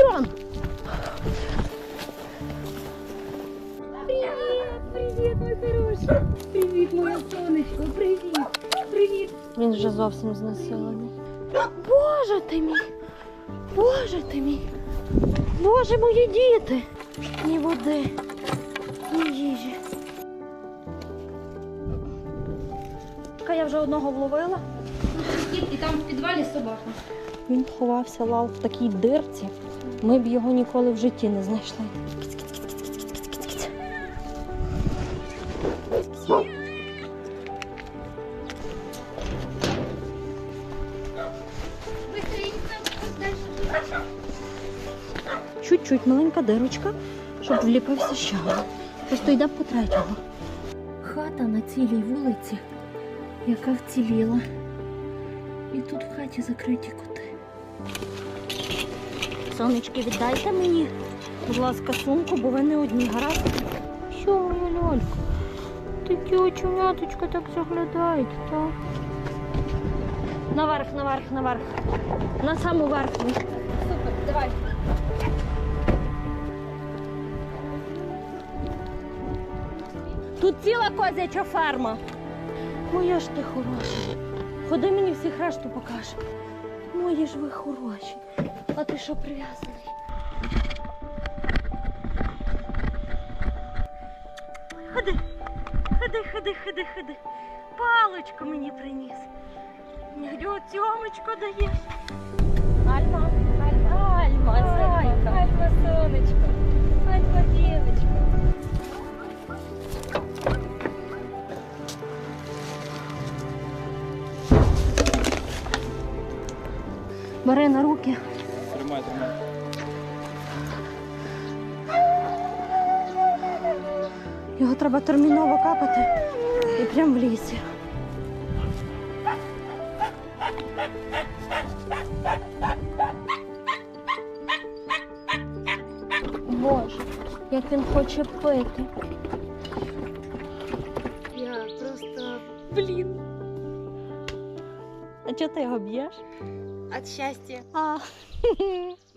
там. Привіт, привіт, мій хороший. Привіт, моє сонечко, привіт, привіт. Він вже зовсім знесилений. Боже ти мій! Боже ти мій! Боже мої діти! Ні води, ні їжі. Я вже одного вловила. І там в підвалі собака. Він ховався лав в такій дирці. Ми б його ніколи в житті не знайшли. Чуть-чуть маленька дирочка, щоб вліпився ще. Просто йде по третього. Хата на цілій вулиці, яка вціліла. І тут в хаті закриті коти. Сонечки, віддайте мені, будь ласка, сумку, бо ви не одні гаразд. Що, моя льолька? Такі оченяточка так заглядають, так? Наверх, наверх, наверх. На саму верхню. Супер, давай. Тут ціла козяча ферма. Моя ж ти хороша. Ходи мені всіх решту покажеш. Мої ж ви хороші. А ти що прив'язаний? Ходи, ходи, ходи, ходи, ходи. Палочку мені приніс. Нядю, цьомочку даєш. Альма, Бери на руки. Тримай, тримай. Його треба терміново капати і прямо в лісі. Боже, як він хоче пити. Я просто Блін. А чого ти його б'єш? От щастя. А,